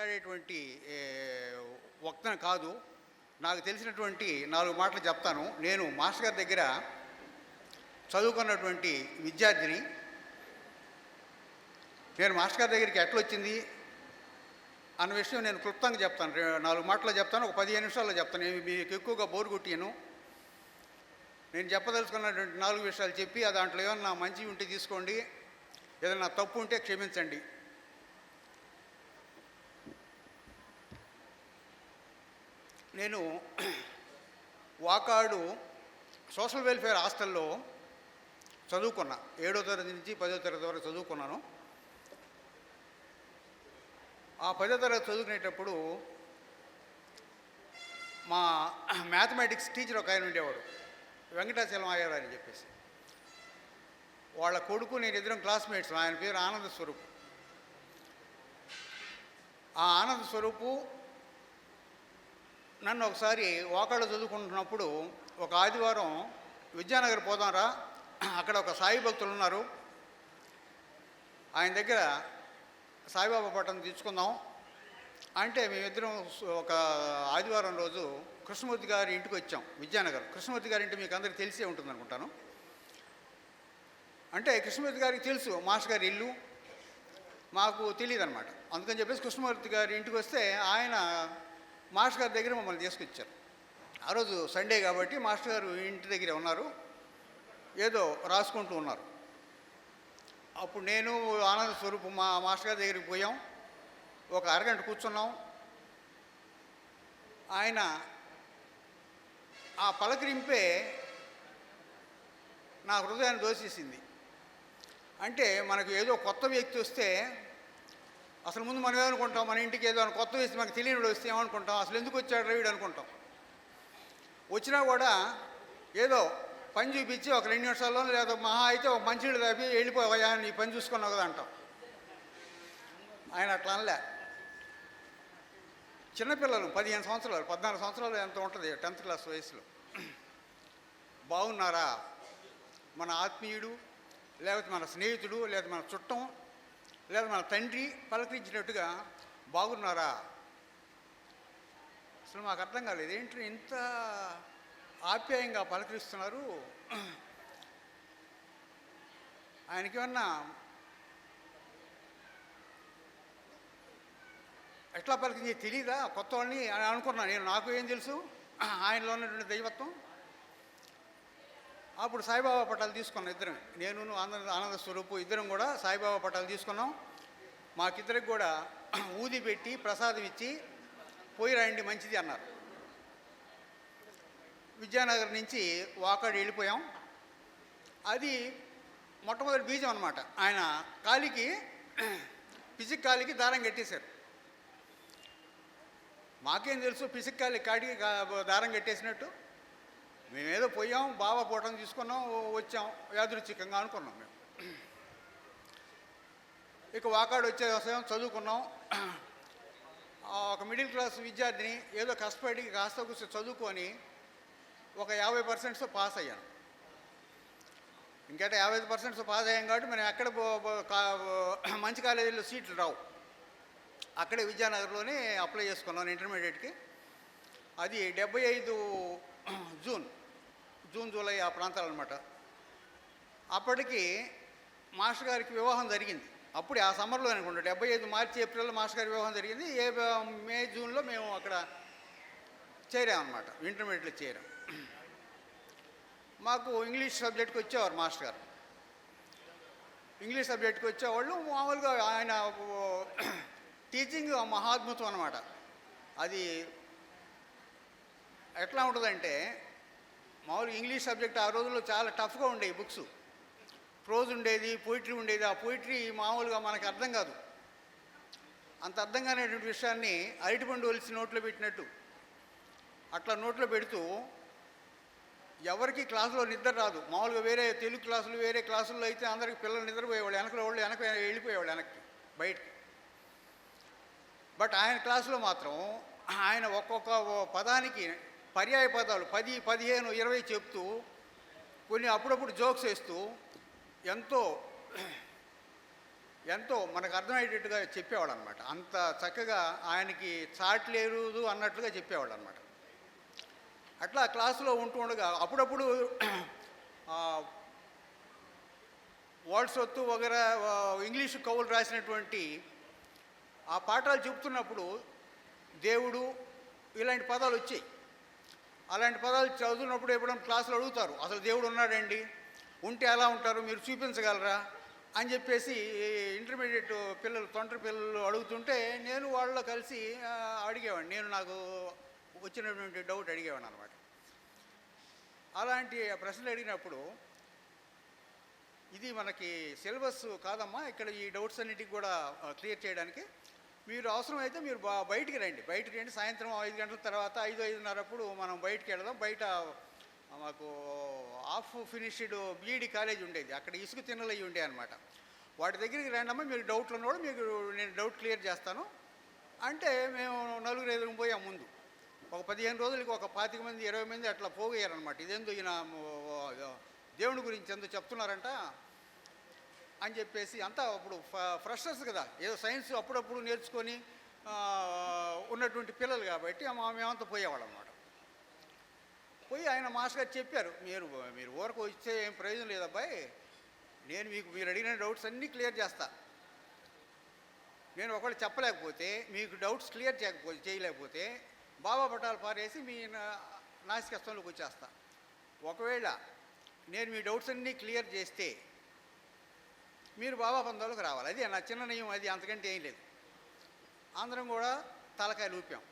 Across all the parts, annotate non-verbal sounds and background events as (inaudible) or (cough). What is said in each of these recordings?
మాట్లాడేటువంటి ఏ, వక్తను కాదు. నాకు తెలిసినటువంటి నాలుగు మాటలు చెప్తాను. నేను మాస్టర్ గారి దగ్గర చదువుకున్నటువంటి విద్యార్థిని. నేను మాస్టర్ గారి దగ్గరికి ఎట్లా వచ్చింది అన్న విషయం నేను క్లుప్తంగా చెప్తాను. నాలుగు మాటలు చెప్తాను. ఒక పదిహేను నిమిషాల్లో చెప్తాను. నేను మీకు ఎక్కువగా బోరు కొట్టాను నేను చెప్పదలుచుకున్నటువంటి నాలుగు విషయాలు చెప్పి దాంట్లో ఏమన్నా మంచి ఉంటే తీసుకోండి. ఏదైనా తప్పు ఉంటే క్షమించండి. నేను వాకాడు సోషల్ వెల్ఫేర్ హాస్టల్లో చదువుకున్నా. ఏడో తరగతి నుంచి పదో తరగతి వరకు చదువుకున్నాను. ఆ పదో తరగతి చదువుకునేటప్పుడు మా మ్యాథమెటిక్స్ టీచర్ ఒక ఆయన ఉండేవాడు వెంకటాచలం అయ్యారు అని చెప్పేసి. వాళ్ళ కొడుకు నేను ఇద్దరం క్లాస్మేట్స్. ఆయన పేరు ఆనంద స్వరూప్. ఆ ఆనంద స్వరూపు నన్ను ఒకసారి వాకాళ్ళు చదువుకుంటున్నప్పుడు ఒక ఆదివారం విద్యానగర్ పోదాంరా. అక్కడ ఒక సాయి భక్తులు ఉన్నారు. ఆయన దగ్గర సాయిబాబా పట్టం తీసుకుందాం. అంటే మేమిద్దరం ఒక ఆదివారం రోజు కృష్ణమూర్తి గారి ఇంటికి వచ్చాం విద్యానగర్. కృష్ణమూర్తి గారి ఇంటి మీకు అందరికీ తెలిసే ఉంటుంది అనుకుంటాను అంటే కృష్ణమూర్తి గారికి తెలుసు మాస్టర్ గారి ఇల్లు. మాకు తెలియదు అనమాట అందుకని చెప్పేసి కృష్ణమూర్తి గారి ఇంటికి వస్తే ఆయన మాస్టర్ గారి దగ్గర మమ్మల్ని తీసుకొచ్చారు. ఆ రోజు సండే కాబట్టి మాస్టర్ గారు ఇంటి దగ్గరే ఉన్నారు. ఏదో రాసుకుంటూ ఉన్నారు. అప్పుడు నేను ఆనంద స్వరూప్ మా మాస్టర్ గారి దగ్గరికి పోయాం. ఒక అరగంట కూర్చున్నాం. ఆయన ఆ పలకరింపే నా హృదయాన్ని దోషిసింది అంటే మనకు ఏదో కొత్త వ్యక్తి వస్తే అసలు ముందు మనం ఏమనుకుంటాం? మన ఇంటికి ఏదో కొత్త వేసి మనకు తెలియని వాడు వస్తే ఏమనుకుంటాం? అసలు ఎందుకు వచ్చాడు రవిడు అనుకుంటాం. వచ్చినా కూడా ఏదో పని చూపించి ఒక రెండు నిమిషాల్లో లేదా మహా అయితే ఒక మంచినీళ్ళు తాపి వెళ్ళిపోయా నీ పని చూసుకున్నావు కదా అంటాం. ఆయన అట్లా అనలే. చిన్నపిల్లలు పదిహేను సంవత్సరాలు పద్నాలుగు సంవత్సరాలు ఎంత ఉంటుంది టెన్త్ క్లాస్ వయసులో? బాగున్నారా? మన ఆత్మీయుడు లేకపోతే మన స్నేహితుడు లేకపోతే మన చుట్టం లేదా మన తండ్రి పలకరించినట్టుగా బాగున్నారా? అసలు మాకు అర్థం కాలేదు. ఏంటి ఇంత ఆప్యాయంగా పలకరిస్తున్నారు? ఆయనకి ఏమన్నా ఎట్లా పలికింది తెలియదా కొత్త వాళ్ళని అనుకున్నాను నేను. నాకు ఏం తెలుసు? ఆయనలో ఉన్నటువంటి దైవత్వం? అప్పుడు సాయిబాబా పట్టాలు తీసుకున్నాం ఇద్దరం. నేను ఆనంద ఆనంద స్వరూపు ఇద్దరం కూడా సాయిబాబా పట్టాలు తీసుకున్నాం. మాకిద్దరికి కూడా (clears throat) ఊది పెట్టి ప్రసాదం ఇచ్చి పోయి రాయండి మంచిది అన్నారు. విద్యానగర్ నుంచి వాకాడు వెళ్ళిపోయాం. అది మొట్టమొదటి బీజం అనమాట ఆయన కాలికి (clears throat) పిసిక్ కాలికి దారం కట్టేశారు. మాకేం తెలుసు పిసిక్ కాలి కాడికి దారం కట్టేసినట్టు. మేమేదో పోయాం బాబా ఫోటోని తీసుకున్నాం వచ్చాం యాదృచ్ఛికంగా అనుకున్నాం మేము. ఇక వాకాడు వచ్చే వ్యవసాయం చదువుకున్నాం. ఒక మిడిల్ క్లాస్ విద్యార్థిని ఏదో కష్టపడి కాస్త కూర్చో చదువుకొని ఒక యాభై పర్సెంట్స్ పాస్ అయ్యాను. ఇంకట యాభై పర్సెంట్స్ పాస్ అయ్యాం కాబట్టి మనం ఎక్కడ కా- మంచి కాలేజీలో సీట్లు రావు. అక్కడే విద్యానగర్లోనే అప్లై చేసుకున్నాను ఇంటర్మీడియట్కి అది డెబ్బై ఐదు జూన్. జూన్ జూలై ఆ ప్రాంతాలు అనమాట అప్పటికి మాస్టర్ గారికి వివాహం జరిగింది. అప్పుడు ఆ సమ్మర్లో అనుకుంటా డెబ్బై ఐదు మార్చి ఏప్రిల్లో మాస్టర్ గారి వివాహం జరిగింది. ఏ మే జూన్లో మేము అక్కడ చేరామన్నమాట ఇంటర్మీడియట్లో చేరాం. మాకు ఇంగ్లీష్ సబ్జెక్ట్కి వచ్చేవారు మాస్టర్ గారు. ఇంగ్లీష్ సబ్జెక్ట్కి వచ్చేవాళ్ళు మామూలుగా ఆయన టీచింగ్ మహాద్భుతం అనమాట అది ఎట్లా ఉంటుందంటే మామూలుగా ఇంగ్లీష్ సబ్జెక్ట్ ఆ రోజుల్లో చాలా టఫ్గా ఉండేవి బుక్స్. ప్రోజ్ ఉండేది పోయిటరీ ఉండేది. ఆ పోయిటరీ మామూలుగా మనకు అర్థం కాదు. అంత అర్థం కానిటువంటి విషయాన్ని అరటిపండు ఒలిసి నోట్లో పెట్టినట్టు. అట్లా నోట్లో పెడుతూ ఎవరికి క్లాసులో నిద్ర రాదు. మామూలుగా వేరే తెలుగు క్లాసులు వేరే క్లాసుల్లో అయితే అందరికి పిల్లలు నిద్రపోయేవాళ్ళు. వెనకలో వాళ్ళు వెనక వెళ్ళిపోయేవాళ్ళు వెనక్కి బయటకి. బట్ ఆయన క్లాసులో మాత్రం ఆయన ఒక్కొక్క పదానికి పర్యాయ పదాలు పది పదిహేను ఇరవై చెప్తూ కొన్ని అప్పుడప్పుడు జోక్స్ వేస్తూ ఎంతో ఎంతో మనకు అర్థమయ్యేటట్టుగా చెప్పేవాడు అనమాట అంత చక్కగా ఆయనకి చాట్లేదు అన్నట్లుగా చెప్పేవాడు అనమాట అట్లా క్లాసులో ఉంటూ ఉండగా అప్పుడప్పుడు వర్డ్స్ వత్తు వగరా ఇంగ్లీషు కవులు రాసినటువంటి ఆ పాఠాలు చెప్తున్నప్పుడు దేవుడు ఇలాంటి పదాలు వచ్చాయి. అలాంటి పదాలు చదువుతున్నప్పుడు ఎప్పుడైనా క్లాసులు అడుగుతారు అసలు దేవుడు ఉన్నాడండి? ఉంటే ఎలా ఉంటారు? మీరు చూపించగలరా? అని చెప్పేసి ఇంటర్మీడియట్ పిల్లలు తొంటరి పిల్లలు అడుగుతుంటే నేను వాళ్ళలో కలిసి అడిగేవాడిని. నేను నాకు వచ్చినటువంటి డౌట్ అడిగేవాడిని అనమాట అలాంటి ప్రశ్నలు అడిగినప్పుడు ఇది మనకి సిలబస్ కాదమ్మా ఇక్కడ ఈ డౌట్స్ అన్నిటికి కూడా క్లియర్ చేయడానికి మీరు అవసరం అయితే మీరు బయటికి రండి. బయటికి రండి. సాయంత్రం ఐదు గంటల తర్వాత ఐదు ఐదున్నరప్పుడు మనం బయటికి వెళదాం. బయట మాకు హాఫ్ ఫినిష్డ్ బీఈడి కాలేజ్ ఉండేది. అక్కడ ఇసుక తిన్నలు ఉండే అనమాట వాటి దగ్గరికి రండమ్మా. మీరు డౌట్లు ఉన్నవాడు మీకు నేను డౌట్ క్లియర్ చేస్తాను. అంటే మేము నలుగురు ఐదుగురు పోయాం ముందు. ఒక పదిహేను రోజులకి ఒక పాతిక మంది ఇరవై మంది అట్లా పోగయ్యారనమాట ఇదేందో ఈయన దేవుని గురించి ఎంతో చెప్తున్నారంట. అని చెప్పేసి అంతా అప్పుడు ఫ్రెషర్స్ కదా. ఏదో సైన్స్ అప్పుడప్పుడు నేర్చుకొని ఉన్నటువంటి పిల్లలు కాబట్టి మా మేమంతా పోయేవాళ్ళం అన్నమాట పోయి ఆయన మాస్టర్ గారు చెప్పారు మీరు మీరు ఊరకు వచ్చే ఏం ప్రయోజనం లేదు అబ్బాయి నేను మీకు మీరు అడిగిన డౌట్స్ అన్నీ క్లియర్ చేస్తా. నేను ఒకళ్ళు చెప్పలేకపోతే మీకు డౌట్స్ క్లియర్ చేయకపోతే చేయలేకపోతే బాబా పటాలు పారేసి మీ నా- వచ్చేస్తా. ఒకవేళ నేను మీ డౌట్స్ అన్నీ క్లియర్ చేస్తే మీరు బాబా పందాలకు రావాలి. అది నా చిన్న నియమం అది అంతకంటే ఏం లేదు. అందరం కూడా తలకాయలు ఊపాం.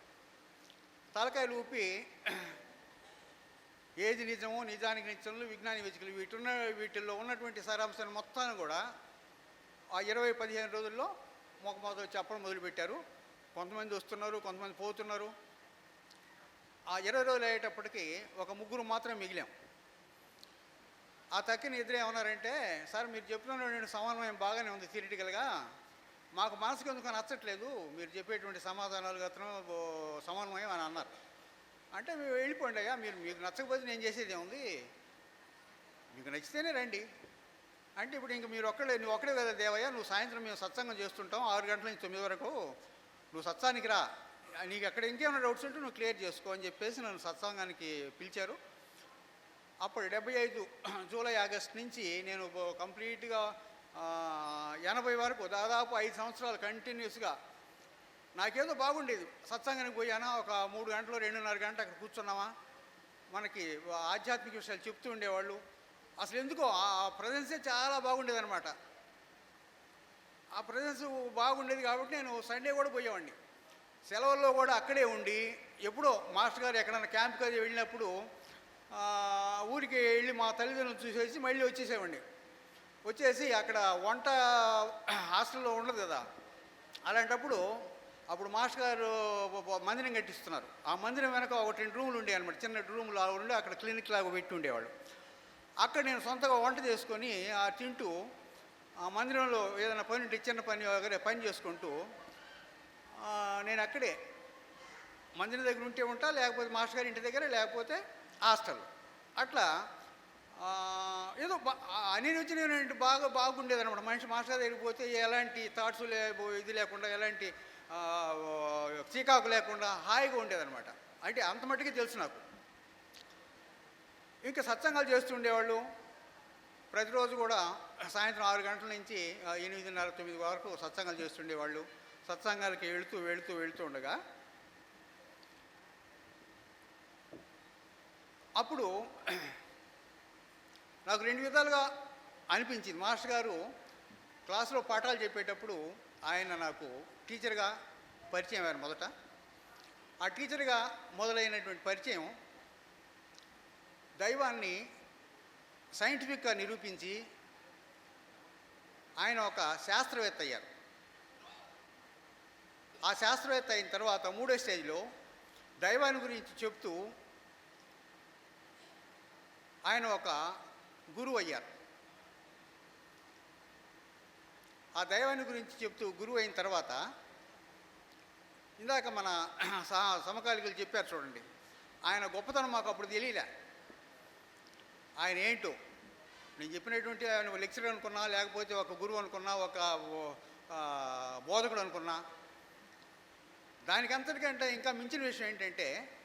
తలకాయలు ఊపి (clears throat) ఏది నిజమో నిజానికి నిత్యములు విజ్ఞాని వెతుకులు వీటిన్న వీటిల్లో ఉన్నటువంటి సారాంశాన్ని మొత్తాన్ని కూడా ఆ ఇరవై పదిహేను రోజుల్లో మొక్క చెప్పడం మొదలుపెట్టారు. కొంతమంది వస్తున్నారు కొంతమంది పోతున్నారు. ఆ ఇరవై రోజులు అయ్యేటప్పటికి ఒక ముగ్గురు మాత్రం మిగిలాం. ఆ తక్కిన ఇద్దరు ఏమన్నారంటే సార్ మీరు చెప్పిన నేను సమన్వయం బాగానే ఉంది థిరిటికల్గా మాకు మనసుకు ఎందుకు నచ్చట్లేదు. మీరు చెప్పేటువంటి సమాధానాలు గతను సమన్వయం అని అన్నారు. అంటే మేము వెళ్ళిపోండి అయ్యా మీరు మీకు నచ్చకపోతే నేను చేసేది ఏముంది? మీకు నచ్చితేనే రండి. అంటే ఇప్పుడు ఇంక మీరు ఒక్కడే నువ్వు ఒక్కడే కదా దేవయ్య నువ్వు సాయంత్రం మేము సత్సంగం చేస్తుంటాం ఆరు గంటల నుంచి తొమ్మిది వరకు నువ్వు సత్సానికి రా. నీకు అక్కడ ఇంకేమైనా డౌట్స్ ఉంటే నువ్వు క్లియర్ చేసుకో అని చెప్పేసి నన్ను సత్సంగానికి పిలిచారు. అప్పుడు డెబ్బై ఐదు (clears throat) జూలై ఆగస్ట్ నుంచి నేను కంప్లీట్గా ఎనభై వరకు దాదాపు ఐదు సంవత్సరాలు కంటిన్యూస్గా నాకేదో బాగుండేది. సత్సంగానికి పోయానా ఒక మూడు గంటలు రెండున్నర గంట అక్కడ కూర్చున్నామా? మనకి ఆధ్యాత్మిక విషయాలు చెప్తూ ఉండేవాళ్ళు. అసలు ఎందుకో ఆ ప్రజెన్సే చాలా బాగుండేది అనమాట ఆ ప్రజెన్స్ బాగుండేది కాబట్టి నేను సండే కూడా పోయేవాడిని. సెలవుల్లో కూడా అక్కడే ఉండి ఎప్పుడో మాస్టర్ గారు ఎక్కడైనా క్యాంప్కి అది వెళ్ళినప్పుడు ఇంటికి వెళ్ళి మా తల్లిదండ్రులు చూసేసి మళ్ళీ వచ్చేసేవాడిని. వచ్చేసి అక్కడ వంట హాస్టల్లో ఉండదు కదా. అలాంటప్పుడు అప్పుడు మాస్టర్ గారు మందిరం కట్టిస్తున్నారు. ఆ మందిరం వెనక ఒక రెండు రూములు ఉండే అనమాట చిన్న రూములు అలా ఉండి అక్కడ క్లినిక్ లాగా పెట్టి ఉండేవాళ్ళు. అక్కడ నేను సొంతగా వంట చేసుకొని ఆ తింటూ ఆ మందిరంలో ఏదైనా పని ఉంటే చిన్న పని పని చేసుకుంటూ నేను అక్కడే మందిరం దగ్గర ఉంటే ఉంటా లేకపోతే మాస్టర్ గారి ఇంటి దగ్గర లేకపోతే హాస్టల్ అట్లా ఏదో అన్ని నుంచి నేను బాగా బాగుండేది అనమాట మనిషి మాస్టర్ గారి దగ్గరికి పోతే ఎలాంటి థాట్స్ లే ఇది లేకుండా ఎలాంటి చీకాకు లేకుండా హాయిగా ఉండేదనమాట అంటే అంత మట్టుకే తెలుసు నాకు. ఇంకా సత్సంగాలు చేస్తుండేవాళ్ళు ప్రతిరోజు కూడా సాయంత్రం ఆరు గంటల నుంచి ఎనిమిదిన్నర తొమ్మిది వరకు సత్సంగాలు చేస్తుండేవాళ్ళు సత్సంగాలకి వెళుతూ వెళుతూ వెళుతూ ఉండగా అప్పుడు నాకు రెండు విధాలుగా అనిపించింది. మాస్టర్ గారు క్లాసులో పాఠాలు చెప్పేటప్పుడు ఆయన నాకు టీచర్గా పరిచయం అయ్యారు మొదట. ఆ టీచర్గా మొదలైనటువంటి పరిచయం దైవాన్ని సైంటిఫిక్గా నిరూపించి ఆయన ఒక శాస్త్రవేత్త అయ్యారు. ఆ శాస్త్రవేత్త అయిన తర్వాత మూడో స్టేజ్లో దైవాన్ని గురించి చెప్తూ ఆయన ఒక గురువు అయ్యారు. ఆ దైవాన్ని గురించి చెప్తూ గురువు అయిన తర్వాత ఇందాక మన స- సమకాలికలు చెప్పారు చూడండి. ఆయన గొప్పతనం మాకు అప్పుడు తెలియలే. ఆయన ఏంటో? నేను చెప్పినటువంటి ఆయన లెక్చరర్ అనుకున్నా లేకపోతే ఒక గురువు అనుకున్నా ఒక బోధకుడు అనుకున్నా. దానికి అంతటికంటే ఇంకా మించిన విషయం ఏంటంటే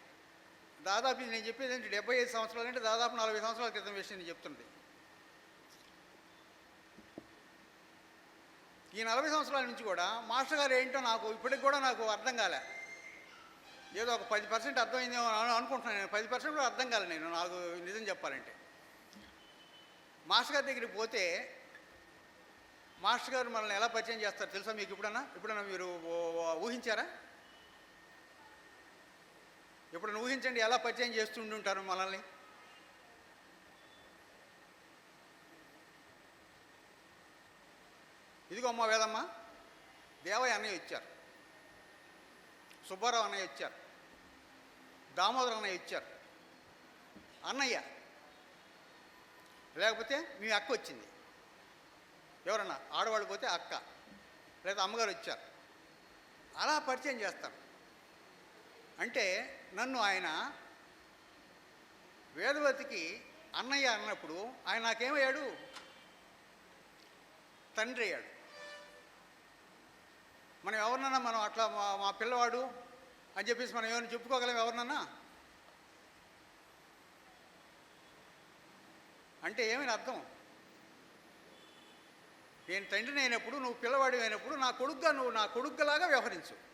దాదాపు ఇది నేను చెప్పేది ఏంటి? డెబ్బై ఐదు సంవత్సరాలు అంటే దాదాపు నలభై సంవత్సరాల క్రితం విషయం నేను చెప్తుంది ఈ నలభై సంవత్సరాల నుంచి కూడా మాస్టర్ గారు ఏంటో నాకు ఇప్పటికి కూడా నాకు అర్థం కాలే. ఏదో ఒక పది పర్సెంట్ అర్థమైందేమో అని అనుకుంటున్నాను నేను. పది పర్సెంట్ కూడా అర్థం కాలే నేను. నాకు నిజం చెప్పాలంటే. మాస్టర్ గారి దగ్గరికి పోతే మాస్టర్ గారు మనల్ని ఎలా పరిచయం చేస్తారు తెలుసా మీకు ఇప్పుడన్నా ఇప్పుడన్నా మీరు ఊహించారా? ఇప్పుడు ఊహించండి ఎలా పరిచయం చేస్తుండి ఉంటారు మనల్ని? ఇదిగో అమ్మ వేదమ్మ దేవయ్య అన్నయ్య ఇచ్చారు. సుబ్బారావు అన్నయ్య ఇచ్చారు. దామోదర్ అన్నయ్య ఇచ్చారు. అన్నయ్య లేకపోతే మీ అక్క వచ్చింది. ఎవరన్నా ఆడవాళ్ళు పోతే అక్క లేదా అమ్మగారు వచ్చారు అలా పరిచయం చేస్తారు. అంటే నన్ను ఆయన వేదవతికి అన్నయ్య అన్నప్పుడు ఆయన నాకేమయ్యాడు తండ్రి అయ్యాడు. మనం ఎవరినన్నా మనం అట్లా మా మా పిల్లవాడు అని చెప్పేసి మనం ఏమైనా చెప్పుకోగలం ఎవరినన్నా? అంటే ఏమైనా అర్థం? నేను తండ్రిని అయినప్పుడు నువ్వు పిల్లవాడి అయినప్పుడు నా కొడుగ్గా నువ్వు నా కొడుకులాగా వ్యవహరించు.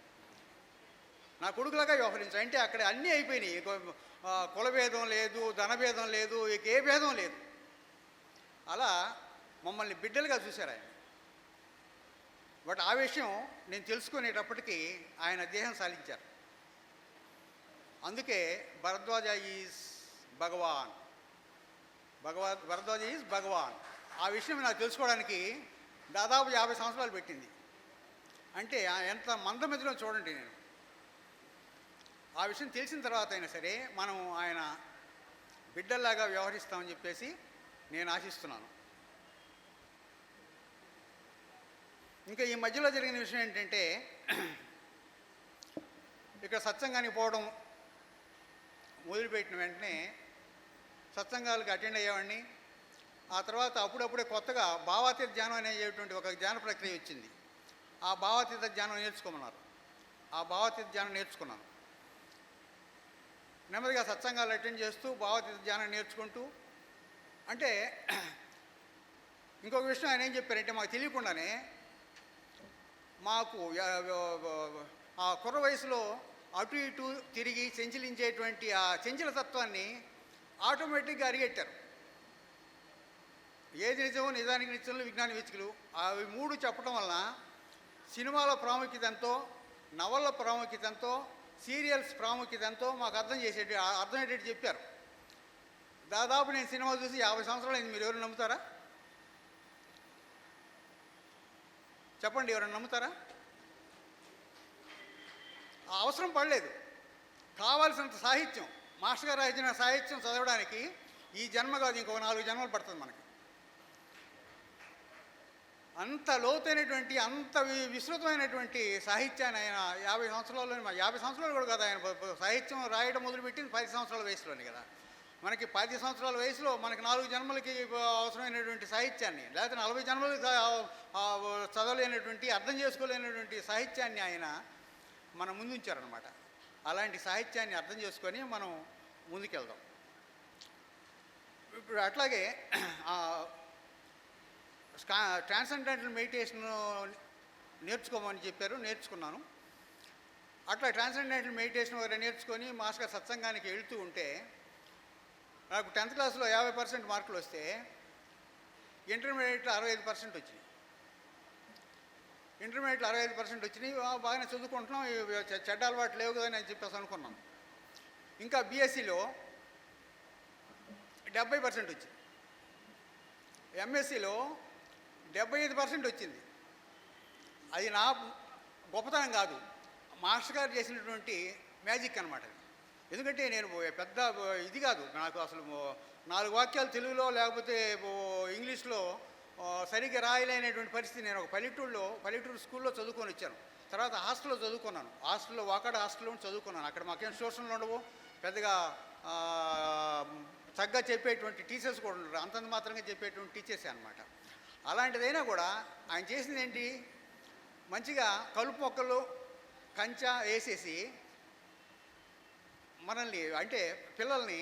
నా కొడుకులాగా వ్యవహరించాను. అంటే అక్కడ అన్నీ అయిపోయినాయి. కులభేదం లేదు ధనభేదం లేదు ఇక ఏ భేదం లేదు. అలా మమ్మల్ని బిడ్డలుగా చూశారు ఆయన. బట్ ఆ విషయం నేను తెలుసుకునేటప్పటికీ ఆయన దేహం సాధించారు. అందుకే భరద్వాజ ఈజ్ భగవాన్. భగవా భరద్వాజ ఈజ్ భగవాన్. ఆ విషయం నాకు తెలుసుకోవడానికి దాదాపు యాభై సంవత్సరాలు పెట్టింది. అంటే ఎంత మందమతిలో చూడండి నేను. ఆ విషయం తెలిసిన తర్వాత అయినా సరే మనం ఆయన బిడ్డల్లాగా వ్యవహరిస్తామని చెప్పేసి నేను ఆశిస్తున్నాను. ఇంకా ఈ మధ్యలో జరిగిన విషయం ఏంటంటే ఇక్కడ సత్సంగానికి పోవడం మొదలుపెట్టిన వెంటనే సత్సంగాలకు అటెండ్ అయ్యేవాడిని. ఆ తర్వాత అప్పుడప్పుడే కొత్తగా భావాతీత ధ్యానం అనేటువంటి ఒక ధ్యాన ప్రక్రియ వచ్చింది. ఆ భావాతీత ధ్యానం నేర్చుకోమన్నారు. ఆ భావాతీత ధ్యానం నేర్చుకున్నాను. నెమ్మదిగా సత్సంగాలు అటెండ్ చేస్తూ భావతీత ధ్యానం నేర్చుకుంటూ అంటే ఇంకొక విషయం ఆయన ఏం చెప్పారంటే మాకు తెలియకుండానే మాకు ఆ కుర్ర వయసులో అటు ఇటు తిరిగి చెంచలించేటువంటి ఆ చెంచల తత్వాన్ని ఆటోమేటిక్గా అరిగెట్టారు. ఏది నిజమో నిజానికి నిత్యంలో విజ్ఞాన వీచికలు అవి మూడు చెప్పడం వలన సినిమాల ప్రాముఖ్యతంతో నవల ప్రాముఖ్యత సీరియల్స్ ప్రాముఖ్యత ఎంతో మాకు అర్థం చేసేటి అర్థమయ్యేటట్టు చెప్పారు. దాదాపు నేను సినిమా చూసి యాభై సంవత్సరాలు అయింది. మీరు ఎవరు నమ్ముతారా? చెప్పండి ఎవరైనా నమ్ముతారా? అవసరం పడలేదు. కావాల్సినంత సాహిత్యం మాస్టర్ గారు రాసిన సాహిత్యం చదవడానికి ఈ జన్మ కాదు ఇంకొక నాలుగు జన్మలు పడుతుంది మనకి. అంత లోతైనటువంటి అంత విస్తృతమైనటువంటి సాహిత్యాన్ని ఆయన యాభై సంవత్సరాల్లో యాభై సంవత్సరాలు కూడా కదా ఆయన సాహిత్యం రాయడం మొదలుపెట్టింది పది సంవత్సరాల వయసులోనే కదా. మనకి పది సంవత్సరాల వయసులో మనకి నాలుగు జన్మలకి అవసరమైనటువంటి సాహిత్యాన్ని లేకపోతే నలభై జన్మలకి చదవలేనటువంటి అర్థం చేసుకోలేనటువంటి సాహిత్యాన్ని ఆయన మన ముందుంచారనమాట అలాంటి సాహిత్యాన్ని అర్థం చేసుకొని మనం ముందుకెళ్దాం. ఇప్పుడు అట్లాగే ట్రాన్సెండెంటల్ మెడిటేషన్ నేర్చుకోమని చెప్పారు నేర్చుకున్నాను. అట్లా ట్రాన్సెండెంటల్ మెడిటేషన్ వగైరా నేర్చుకొని మాస్టర్ సత్సంగానికి వెళ్తూ ఉంటే నాకు టెన్త్ క్లాస్లో యాభై పర్సెంట్ మార్కులు వస్తే ఇంటర్మీడియట్లో అరవై ఐదు పర్సెంట్ వచ్చినాయి. ఇంటర్మీడియట్లో అరవై ఐదు పర్సెంట్ వచ్చినాయి. బాగానే చదువుకుంటున్నాం. చెడ్డ అలవాటు లేవు కదా అని చెప్పేసి అనుకున్నాం. ఇంకా బీఎస్సీలో డెబ్బై పర్సెంట్ వచ్చింది. ఎంఎస్సిలో డెబ్బై ఐదు పర్సెంట్ వచ్చింది. అది నా గొప్పతనం కాదు. మాస్టర్ గారు చేసినటువంటి మ్యాజిక్ అనమాట ఎందుకంటే నేను పెద్ద ఇది కాదు. నాకు అసలు నాలుగు వాక్యాలు తెలుగులో లేకపోతే ఇంగ్లీష్లో సరిగ్గా రాయలేనటువంటి పరిస్థితి నేను ఒక పల్లెటూరులో పల్లెటూరు స్కూల్లో చదువుకొని వచ్చాను. తర్వాత హాస్టల్లో చదువుకున్నాను. హాస్టల్లో వాకాడ హాస్టల్లో చదువుకున్నాను. అక్కడ మాకేం ట్యూషన్లు ఉండవు. పెద్దగా చక్కగా తగ్గ చెప్పేటువంటి టీచర్స్ కూడా ఉండరు. అంతంత మాత్రంగా చెప్పేటువంటి టీచర్స్ అనమాట అలాంటిదైనా కూడా ఆయన చేసింది ఏంటి మంచిగా కలుపు మొక్కలు కంచా వేసేసి మనల్ని అంటే పిల్లల్ని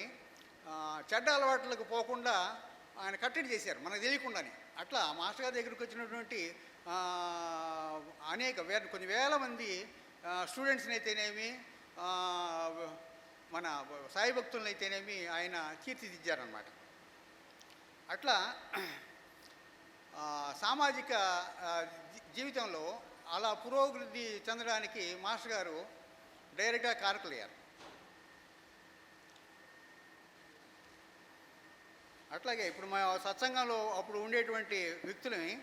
చెడ్డ అలవాట్లకు పోకుండా ఆయన కట్టడి చేశారు మనకు తెలియకుండానే. అట్లా మాస్టర్ గారి దగ్గరికి వచ్చినటువంటి అనేక వే కొన్ని వేల మంది స్టూడెంట్స్ని అయితేనేమి మన సాయి భక్తులను అయితేనేమి ఆయన తీర్చిదిద్దారనమాట అట్లా సామాజిక జీవితంలో అలా పురోభివృద్ధి చెందడానికి మాస్టర్ గారు డైరెక్ట్గా కారకులయ్యారు. అట్లాగే ఇప్పుడు మా సత్సంగంలో అప్పుడు ఉండేటువంటి వ్యక్తులని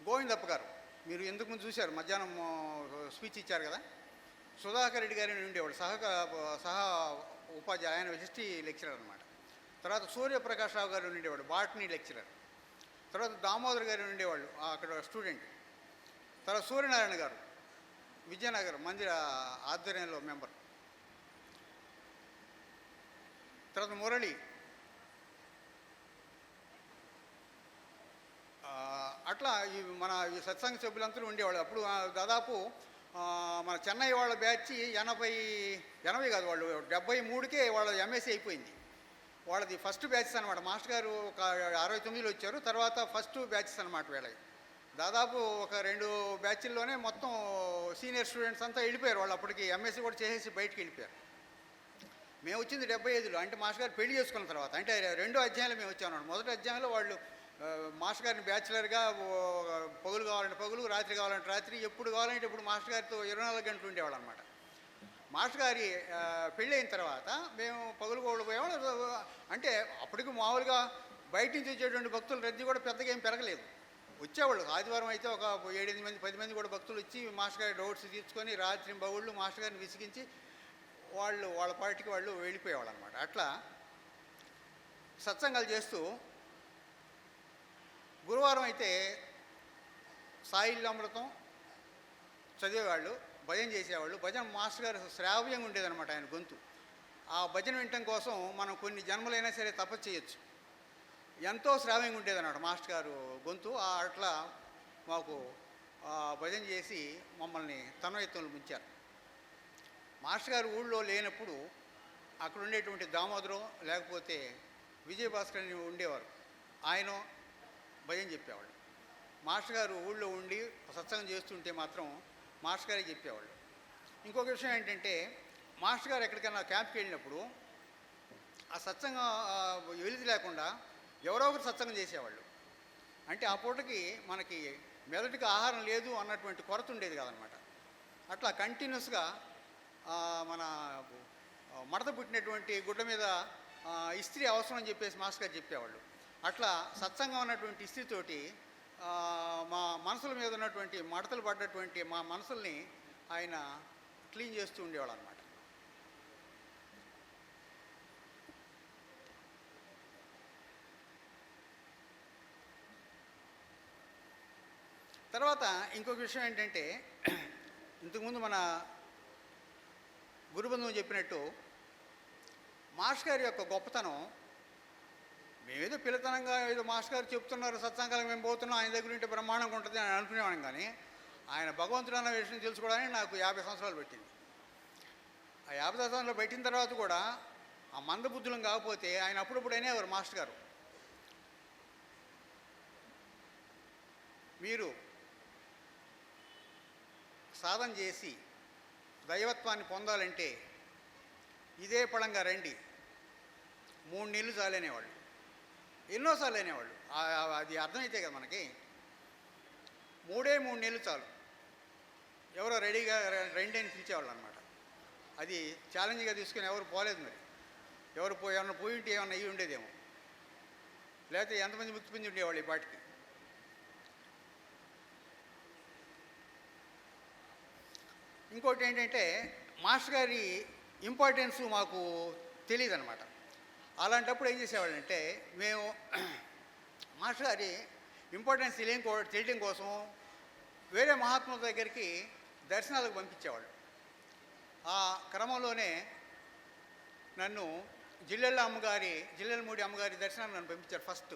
గోవిందప్ప గారు మీరు ఎందుకు ముందు చూశారు? మధ్యాహ్నం స్పీచ్ ఇచ్చారు కదా? సుధాకర్ రెడ్డి గారిని ఉండేవాడు సహ సహా ఉపాధ్యాయ ఆయన హిస్టరీ లెక్చరర్ అనమాట తర్వాత సూర్యప్రకాష్ రావు గారు ఉండేవాడు బాటనీ లెక్చరర్. తర్వాత దామోదర్ గారు ఉండేవాళ్ళు అక్కడ స్టూడెంట్. తర్వాత సూర్యనారాయణ గారు విజయనగర్ మందిర ఆధ్వర్యంలో మెంబర్. తర్వాత మురళి అట్లా ఈ మన ఈ సత్సంగ సభ్యులందరూ ఉండేవాళ్ళు. అప్పుడు దాదాపు మన చెన్నై వాళ్ళ బ్యాచ్ ఎనభై ఎనభై కాదు వాళ్ళు డెబ్బై మూడుకే వాళ్ళ ఎంఎస్సీ అయిపోయింది. వాళ్ళది ఫస్ట్ బ్యాచెస్ అనమాట మాస్టర్ గారు ఒక అరవై తొమ్మిదిలో వచ్చారు. తర్వాత ఫస్ట్ బ్యాచెస్ అనమాట వీళ్ళకి దాదాపు ఒక రెండు బ్యాచ్ల్లోనే మొత్తం సీనియర్ స్టూడెంట్స్ అంతా వెళ్ళిపోయారు. వాళ్ళు అప్పటికి ఎంఎస్సీ కూడా చేసేసి బయటికి వెళ్ళిపోయారు. మేము వచ్చింది డెబ్బై ఐదులో. అంటే మాస్టర్ గారు పెళ్ళి చేసుకున్న తర్వాత. అంటే రెండో అధ్యాయంలో మేము వచ్చామన్నమాట మొదటి అధ్యాయంలో వాళ్ళు మాస్టర్ గారిని బ్యాచులర్గా పగులు కావాలంటే పగులు రాత్రి కావాలంటే రాత్రి ఎప్పుడు కావాలంటే ఇప్పుడు మాస్టర్ గారితో ఇరవై నాలుగు గంటలు ఉండేవాళ్ళు అనమాట మాస్టర్ గారి పెళ్ళి అయిన తర్వాత మేము పగులు పోయాము అంటే అప్పటికి మామూలుగా బయట నుంచి వచ్చేటువంటి భక్తుల రద్దీ కూడా పెద్దగా ఏం పెరగలేదు. వచ్చేవాళ్ళు ఆదివారం అయితే ఒక ఏడెనిమిది మంది పది మంది కూడా భక్తులు వచ్చి మాస్టర్ గారి డౌట్స్ తీర్చుకొని రాత్రి బగుళ్ళు మాస్టర్ గారిని విసిగించి వాళ్ళు వాళ్ళ పార్టీకి వాళ్ళు వెళ్ళిపోయేవాళ్ళు అనమాట అట్లా సత్సంగాలు చేస్తూ గురువారం అయితే సాయిల్ అమృతం చదివేవాళ్ళు. భజన చేసేవాళ్ళు. భజన మాస్టర్ గారు శ్రావ్యంగా ఉండేదనమాట ఆయన గొంతు. ఆ భజన వినటం కోసం మనం కొన్ని జన్మలైనా సరే తపస్సు చేయొచ్చు. ఎంతో శ్రావ్యంగా ఉండేదన్నమాట మాస్టర్ గారు గొంతు. ఆ అట్లా మాకు భజన చేసి మమ్మల్ని తన్వయత్వంలో ముంచారు. మాస్టర్ గారు ఊళ్ళో లేనప్పుడు అక్కడ ఉండేటువంటి దామోదరం లేకపోతే విజయభాస్కర్ అని ఉండేవారు. ఆయన భజన చెప్పేవాళ్ళు. మాస్టర్ గారు ఊళ్ళో ఉండి సత్సంగం చేస్తుంటే మాత్రం మాస్టర్ గారే చెప్పేవాళ్ళు. ఇంకొక విషయం ఏంటంటే మాస్టర్ గారు ఎక్కడికైనా క్యాంప్కి వెళ్ళినప్పుడు ఆ సత్సంగం వెలిది లేకుండా ఎవరో ఒకరు సత్సంగం చేసేవాళ్ళు. అంటే ఆ పూటకి మనకి మెదటికి ఆహారం లేదు అన్నటువంటి కొరత ఉండేది కాదనమాట. అట్లా కంటిన్యూస్గా మన మడత పుట్టినటువంటి గుడ్డ మీద ఇస్త్రీ అవసరం అని చెప్పేసి మాస్టర్ గారు చెప్పేవాళ్ళు. అట్లా సత్సంగం అన్నటువంటి ఇస్త్రీతోటి మా మనసుల మీద ఉన్నటువంటి మడతలు పడ్డటువంటి మా మనసుల్ని ఆయన క్లీన్ చేస్తూ ఉండేవాళ్ళు అనమాట తర్వాత ఇంకొక విషయం ఏంటంటే ఇంతకుముందు మన గురుబంధువు చెప్పినట్టు మాస్ గారి యొక్క గొప్పతనం మేమేదో పిల్లతనంగా ఏదో మాస్టర్ గారు చెప్తున్నారు సత్సంగాలకు మేము పోతున్నాం ఆయన దగ్గర ఉంటే బ్రహ్మాండంగా ఉంటుంది అని అనుకునేవాడిని కానీ ఆయన భగవంతుడు అన్న విషయం తెలుసుకోవడానికి నాకు యాభై సంవత్సరాలు పెట్టింది. ఆ యాభై సంవత్సరాలు పెట్టిన తర్వాత కూడా ఆ మందబుద్ధులం కాకపోతే ఆయన అప్పుడప్పుడు అనేవారు మాస్టర్ గారు. మీరు సాధన చేసి దైవత్వాన్ని పొందాలంటే ఇదే పడంగా రండి. మూడు నీళ్ళు చాలనేవాళ్ళు. ఎన్నోసార్లు అనేవాళ్ళు అది అర్థమైతే కదా మనకి. మూడే మూడు నెలలు చాలు. ఎవరో రెడీగా ర- అని పిలిచేవాళ్ళు అనమాట అది ఛాలెంజ్గా తీసుకుని ఎవరు పోలేదు మరి. ఎవరు పోయి ఏమన్నా పోయి ఉంటే ఏమన్నా అయ్యి ఉండేదేమో. లేకపోతే ఎంతమంది ముక్తి పొంది ఉండేవాళ్ళు ఈ పాటికి? ఇంకోటి ఏంటంటే మాస్టర్ గారి ఇంపార్టెన్స్ మాకు తెలియదు అనమాట అలాంటప్పుడు ఏం చేసేవాళ్ళంటే మేము (clears throat) మాస్టర్ గారి ఇంపార్టెన్స్ తెలియని కో- తెలియడం కోసం వేరే మహాత్ముల దగ్గరికి దర్శనాలకు పంపించేవాళ్ళు. ఆ క్రమంలోనే నన్ను జిల్లెళ్ళ అమ్మగారి జిల్లెలమూడి అమ్మగారి దర్శనం నన్ను పంపించారు ఫస్ట్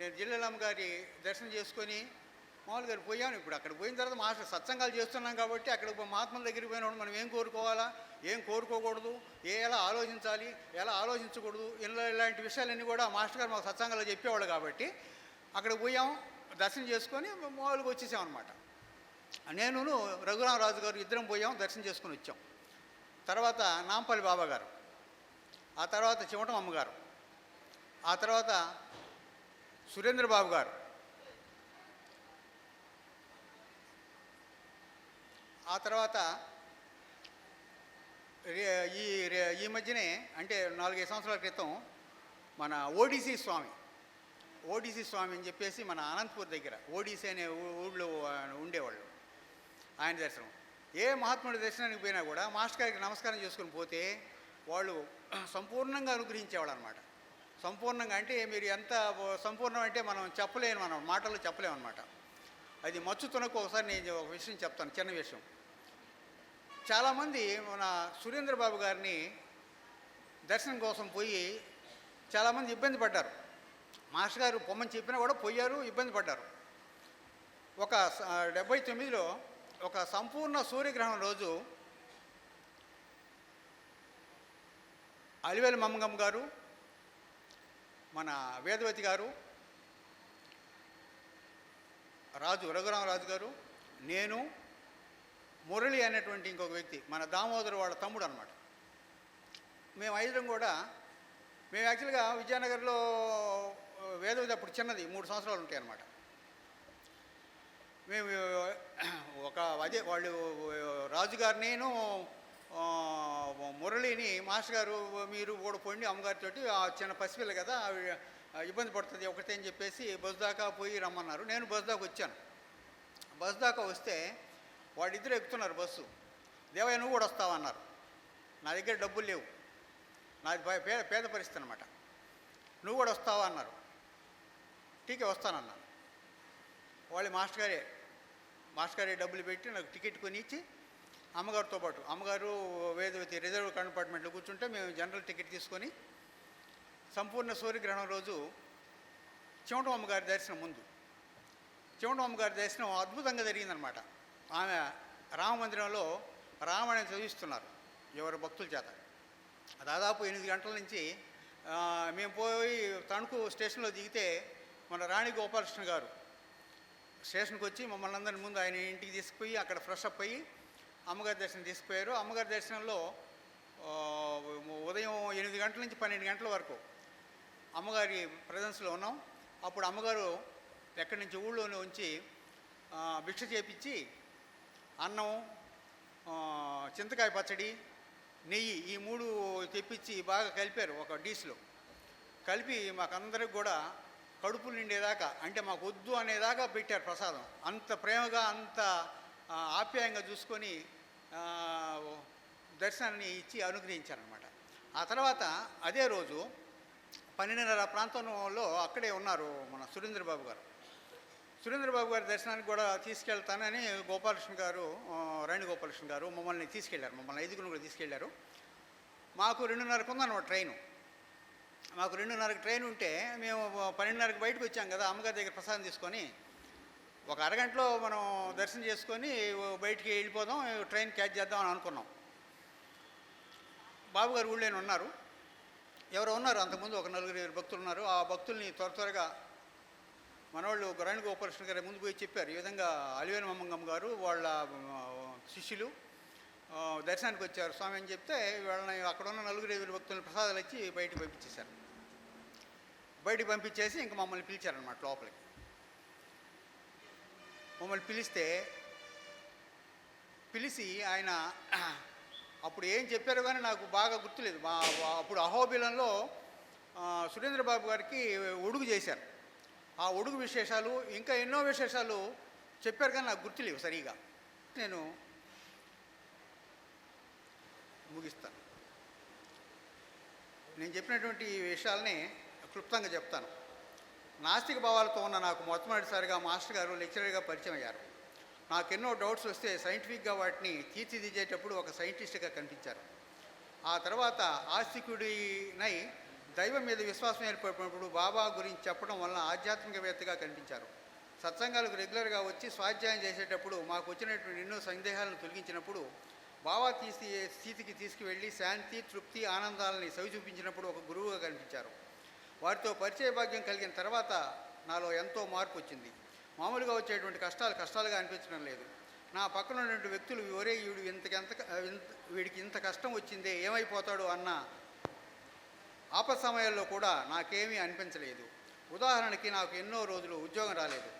నేను జిల్లెల అమ్మగారి దర్శనం చేసుకొని మామూలుగా పోయాను ఇప్పుడు. అక్కడ పోయిన తర్వాత మాస్టర్ సత్సంగాలు చేస్తున్నాం కాబట్టి అక్కడ మహాత్ముల దగ్గరికి పోయినప్పుడు మనం ఏం కోరుకోవాలా? ఏం కోరుకోకూడదు ఏ ఎలా ఆలోచించాలి ఎలా ఆలోచించకూడదు ఇలా ఇలాంటి విషయాలన్నీ కూడా మాస్టర్ గారు మాకు సత్సంగంలో చెప్పేవాళ్ళు కాబట్టి అక్కడికి పోయాం దర్శనం చేసుకొని మామూలుగా వచ్చేసామన్నమాట అనమాట నేను రఘురామరాజు గారు ఇద్దరం పోయాం దర్శనం చేసుకొని వచ్చాం. తర్వాత నాంపల్లి బాబా గారు ఆ తర్వాత చివటం అమ్మగారు ఆ తర్వాత సురేంద్రబాబు గారు ఆ తర్వాత ఈ రే- ఈ మధ్యనే అంటే నాలుగైదు సంవత్సరాల క్రితం మన ఓడిసి స్వామి ఓడిసి స్వామి అని చెప్పేసి మన అనంతపూర్ దగ్గర ఓడిసి అనే ఊళ్ళో ఉండేవాళ్ళు ఆయన దర్శనం. ఏ మహాత్ముడి దర్శనానికి పోయినా కూడా మాస్టర్ గారికి నమస్కారం చేసుకుని పోతే వాళ్ళు సంపూర్ణంగా అనుగ్రహించేవాళ్ళు అనమాట సంపూర్ణంగా అంటే మీరు ఎంత సంపూర్ణం అంటే మనం చెప్పలేము మనం మాటల్లో చెప్పలేము అనమాట అది మచ్చుతునకు ఒకసారి నేను ఒక విషయం చెప్తాను చిన్న విషయం. చాలామంది మన సురేంద్ర బాబు గారిని దర్శనం కోసం పోయి చాలామంది ఇబ్బంది పడ్డారు. మాస్టర్ గారు పొమ్మని చెప్పినా కూడా పోయారు ఇబ్బంది పడ్డారు. ఒక డెబ్భై తొమ్మిదిలో ఒక సంపూర్ణ సూర్యగ్రహణం రోజు అలివేలు మమ్మగమ్మ గారు మన వేదవతి గారు రాజు రఘురామరాజు గారు నేను మురళి అనేటువంటి ఇంకొక వ్యక్తి మన దామోదర్ వాళ్ళ తమ్ముడు అనమాట మేము ఐదురం కూడా మేము యాక్చువల్గా విజయనగర్లో ఆ, వేదవతి అప్పుడు చిన్నది మూడు సంవత్సరాలు ఉంటాయి అనమాట మేము ఒక అదే వాళ్ళు రాజుగారు నేను మురళిని మాస్టర్ గారు మీరు కూడా పోండి అమ్మగారితో ఆ చిన్న పసిపిల్ల కదా ఇబ్బంది పడుతుంది ఒకటే అని చెప్పేసి బస్ దాకా పోయి రమ్మన్నారు. నేను బస్ దాకా వచ్చాను. బస్ దాకా వస్తే వాడిద్దరు ఎక్కుతున్నారు బస్సు. దేవయ్య నువ్వు కూడా వస్తావన్నారు నా దగ్గర డబ్బులు లేవు. నాది పేద పేద పరిస్థితి అనమాట నువ్వు కూడా వస్తావా అన్నారు. టీకే వస్తానన్నాను వాళ్ళు మాస్టర్ గారే మాస్టర్ గారే డబ్బులు పెట్టి నాకు టికెట్ కొని ఇచ్చి అమ్మగారితో పాటు అమ్మగారు వేదవతి రిజర్వ్ కంపార్ట్మెంట్లో కూర్చుంటే మేము జనరల్ టికెట్ తీసుకొని సంపూర్ణ సూర్యగ్రహణం రోజు చివటం అమ్మగారి దర్శనం ముందు. చివటం అమ్మగారి దర్శనం అద్భుతంగా జరిగిందనమాట ఆమె రామమందిరంలో రామాయణం చదివిస్తున్నారు ఎవరు భక్తుల చేత. దాదాపు ఎనిమిది గంటల నుంచి మేము పోయి తణుకు స్టేషన్లో దిగితే మన రాణి గోపాలకృష్ణ గారు స్టేషన్కి వచ్చి మమ్మల్ని అందరిని ముందు ఆయన ఇంటికి తీసుకుపోయి అక్కడ ఫ్రెష్ అప్ అయ్యి అమ్మగారి దర్శనం తీసుకుపోయారు. అమ్మగారి దర్శనంలో ఉదయం ఎనిమిది గంటల నుంచి పన్నెండు గంటల వరకు అమ్మగారి ప్రజెన్స్లో ఉన్నాం. అప్పుడు అమ్మగారు ఎక్కడి నుంచి ఊళ్ళోనే ఉంచి భిక్ష చేపించి అన్నం చింతకాయ పచ్చడి నెయ్యి ఈ మూడు తెప్పించి బాగా కలిపారు ఒక డీస్లో కలిపి మాకందరికి కూడా కడుపులు నిండేదాకా అంటే మాకు వద్దు అనేదాకా పెట్టారు ప్రసాదం. అంత ప్రేమగా అంత ఆప్యాయంగా చూసుకొని దర్శనాన్ని ఇచ్చి అనుగ్రహించారనమాట ఆ తర్వాత అదే రోజు పన్నెండున్నర ప్రాంతంలో అక్కడే ఉన్నారు మన సురేంద్రబాబు గారు. సురేంద్రబాబు గారి దర్శనానికి కూడా తీసుకెళ్తానని గోపాలకృష్ణ గారు ఆ, గోపాలకృష్ణ గారు మమ్మల్ని తీసుకెళ్ళారు. మమ్మల్ని ఐదుగురు కూడా తీసుకెళ్ళారు. మాకు రెండున్నరకు ఉందన్నమాట ట్రైను. మాకు రెండున్నరకు ట్రైన్ ఉంటే మేము పన్నెండున్నరకు బయటకు వచ్చాం కదా అమ్మగారి దగ్గర ప్రసాదం తీసుకొని ఒక అరగంటలో మనం దర్శనం చేసుకొని బయటికి వెళ్ళిపోదాం ట్రైన్ క్యాచ్ చేద్దాం అని అనుకున్నాం. బాబు గారు ఊళ్ళోనే ఉన్నారు. ఎవరో ఉన్నారు అంతకుముందు ఒక నలుగురు భక్తులు ఉన్నారు. ఆ భక్తుల్ని త్వర త్వరగా మనవాళ్ళు రాణి గోపాలకృష్ణ గారి ముందు పోయి చెప్పారు. ఈ విధంగా అలివేలు మమ్మంగమ్మ గారు వాళ్ళ శిష్యులు దర్శనానికి వచ్చారు. స్వామి అని చెప్తే వాళ్ళని అక్కడ ఉన్న నలుగురు ఐదుగురు భక్తులను ప్రసాదాలు ఇచ్చి బయటికి పంపించేశారు. బయటికి పంపించేసి ఇంక మమ్మల్ని పిలిచారనమాట లోపలికి. మమ్మల్ని పిలిస్తే పిలిచి ఆయన (clears throat) అప్పుడు ఏం చెప్పారు కానీ నాకు బాగా గుర్తులేదు. మా అప్పుడు అహోబిలంలో సురేంద్రబాబు గారికి ఒడుగు చేశారు. ఆ ఒడుగు విశేషాలు ఇంకా ఎన్నో విశేషాలు చెప్పారు కానీ నాకు గుర్తులేవు సరిగా. నేను ముగిస్తాను నేను చెప్పినటువంటి ఈ క్లుప్తంగా చెప్తాను. నాస్తిక భావాలతో ఉన్న నాకు మొట్టమొదటిసారిగా మాస్టర్ గారు లెక్చరర్గా పరిచయం అయ్యారు. నాకు ఎన్నో డౌట్స్ వస్తే సైంటిఫిక్గా వాటిని తీర్చిదిద్దేటప్పుడు ఒక సైంటిస్ట్గా కనిపించారు. ఆ తర్వాత ఆస్తికుడినై దైవం మీద విశ్వాసం ఏర్పడినప్పుడు బాబా గురించి చెప్పడం వలన ఆధ్యాత్మికవేత్తగా కనిపించారు. సత్సంగాలకు రెగ్యులర్గా వచ్చి స్వాధ్యాయం చేసేటప్పుడు మాకు వచ్చినటువంటి ఎన్నో సందేహాలను తొలగించినప్పుడు బాబా తీసి స్థితికి తీసుకువెళ్ళి శాంతి తృప్తి ఆనందాలని సవి చూపించినప్పుడు ఒక గురువుగా కనిపించారు. వారితో పరిచయ భాగ్యం కలిగిన తర్వాత నాలో ఎంతో మార్పు వచ్చింది. మామూలుగా వచ్చేటువంటి కష్టాలు కష్టాలుగా అనిపించడం లేదు. నా పక్కన ఉన్నటువంటి వ్యక్తులు ఒరే వీడు ఇంతకెంత వీడికి ఇంత కష్టం వచ్చిందే ఏమైపోతాడు? అన్న ఆపత్ సమయాల్లో కూడా నాకేమీ అనిపించలేదు. ఉదాహరణకి నాకు ఎన్నో రోజులు ఉద్యోగం రాలేదు.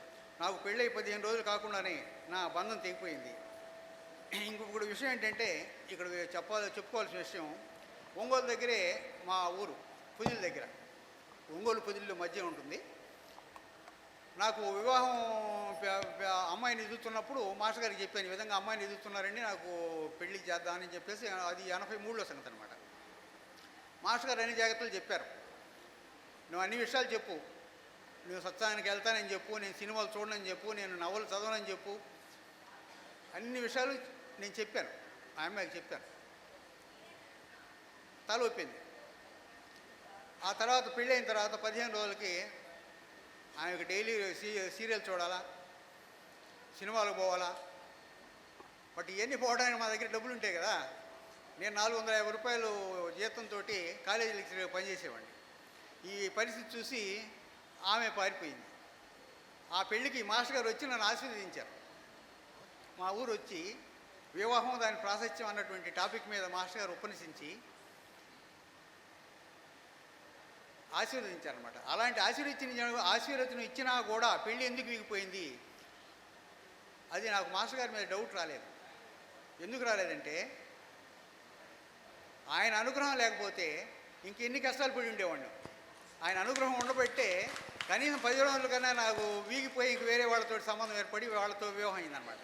నాకు పెళ్ళై పదిహేను రోజులు కాకుండానే నా బంధం తెగిపోయింది. ఇంకొకటి విషయం ఏంటంటే ఇక్కడ చెప్పాలి చెప్పుకోవాల్సిన విషయం ఒంగోలు దగ్గరే మా ఊరు పుదిల దగ్గర. ఒంగోలు పుదిల్లు మధ్య ఉంటుంది. నాకు వివాహం అమ్మాయిని ఎదుగుతున్నప్పుడు మాస్టర్ గారికి చెప్పాను ఈ విధంగా అమ్మాయిని ఎదుగుతున్నారండి నాకు పెళ్ళి చేద్దామని చెప్పేసి అది ఎనభై మూడులో సంగతి అనమాట మాస్టర్ గారు అన్ని జాగ్రత్తలు చెప్పారు. నువ్వు అన్ని విషయాలు చెప్పు. నువ్వు సత్సానికి వెళ్తానని చెప్పు నేను సినిమాలు చూడనని చెప్పు నేను నవలు చదవనని చెప్పు. అన్ని విషయాలు నేను చెప్పాను. ఆ అమ్మాయికి చెప్పాను తలొప్పింది ఆ తర్వాత పెళ్ళైన తర్వాత పదిహేను రోజులకి ఆమెకు డైలీ సీ సీరియల్ చూడాలా సినిమాలకు పోవాలా. బట్ ఇవన్నీ పోవడానికి మా దగ్గర డబ్బులు ఉంటాయి కదా. నేను నాలుగు వందల యాభై రూపాయలు జీతంతో కాలేజీ లెక్చరర్గా పనిచేసేవాడిని. ఈ పరిస్థితి చూసి ఆమె పారిపోయింది. ఆ పెళ్ళికి మాస్టర్ గారు వచ్చి నన్ను ఆశీర్వదించారు. మా ఊరు వచ్చి వివాహం దాని ప్రాశస్త్యం అన్నటువంటి టాపిక్ మీద మాస్టర్ గారు ఉపన్యసించి ఆశీర్వదించారనమాట అలాంటి ఆశీర్వచన ఆశీర్వచనం ఇచ్చినా కూడా పెళ్ళి ఎందుకు వీగిపోయింది? అది నాకు మాస్టర్ గారి మీద డౌట్ రాలేదు. ఎందుకు రాలేదంటే ఆయన అనుగ్రహం లేకపోతే ఇంకెన్ని కష్టాలు పడి ఉండేవాడిని. ఆయన అనుగ్రహం ఉండబట్టే కనీసం పది రోజుల కన్నా నాకు వీగిపోయి ఇంక వేరే వాళ్ళతో సంబంధం ఏర్పడి వాళ్ళతో వివాహం అయిందనమాట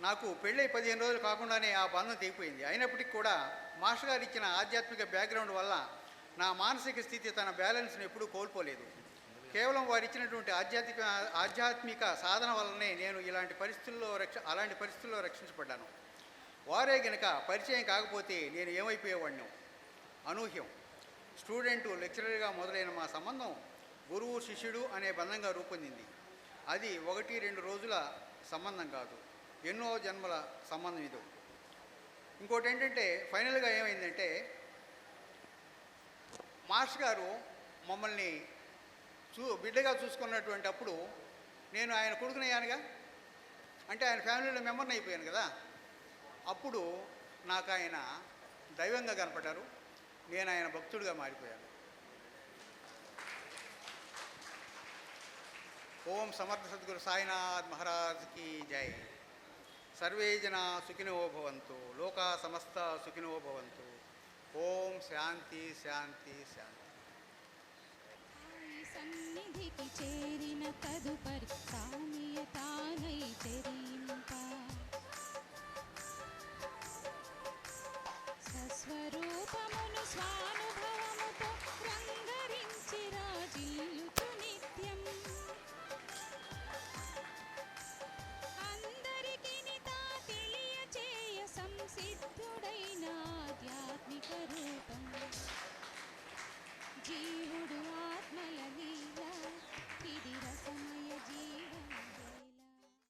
నాకు పెళ్ళై పదిహేను రోజులు కాకుండానే ఆ బంధం తెగిపోయింది. అయినప్పటికీ కూడా మాస్టర్ గారు ఇచ్చిన ఆధ్యాత్మిక బ్యాక్గ్రౌండ్ వల్ల నా మానసిక స్థితి తన బ్యాలెన్స్ను ఎప్పుడూ కోల్పోలేదు. కేవలం వారు ఇచ్చినటువంటి ఆధ్యాత్మిక ఆధ్యాత్మిక సాధన వల్లనే నేను ఇలాంటి పరిస్థితుల్లో రక్ష అలాంటి పరిస్థితుల్లో రక్షించబడ్డాను. వారే గనక పరిచయం కాకపోతే నేను ఏమైపోయేవాడిను అనూహ్యం. స్టూడెంటు లెక్చరర్గా మొదలైన మా సంబంధం గురువు శిష్యుడు అనే బంధంగా రూపొందింది. అది ఒకటి రెండు రోజుల సంబంధం కాదు. ఎన్నో జన్మల సంబంధం ఇది. ఇంకోటి ఏంటంటే ఫైనల్గా ఏమైందంటే మాస్టర్ గారు మమ్మల్ని చూ బిడ్డగా చూసుకున్నటువంటి అప్పుడు నేను ఆయన కొడుకునయ్యానుగా? అంటే ఆయన ఫ్యామిలీలో మెంబర్ని అయిపోయాను కదా? అప్పుడు నాకు ఆయన దైవంగా కనపడ్డారు. నేను ఆయన భక్తుడిగా మారిపోయాను. ఓం సమర్థ సద్గురు సాయినాథ్ మహారాజ్కి జై. సర్వే జనా సుఖినో భవంతు. లోకా సమస్త సుఖినో భవంతు. ఓం శాంతి శాంతి శాంతి. సన్నిధికి చేరిన తదుపరి సామియ తానై స్వరూపమును స్వానుభవముతో రంగరించి రాజిల్లుచు నిత్యం. అందరికీ తా తెలియచేయ సంసిద్ధుడైన ఆధ్యాత్మిక రూపం. జీవుడు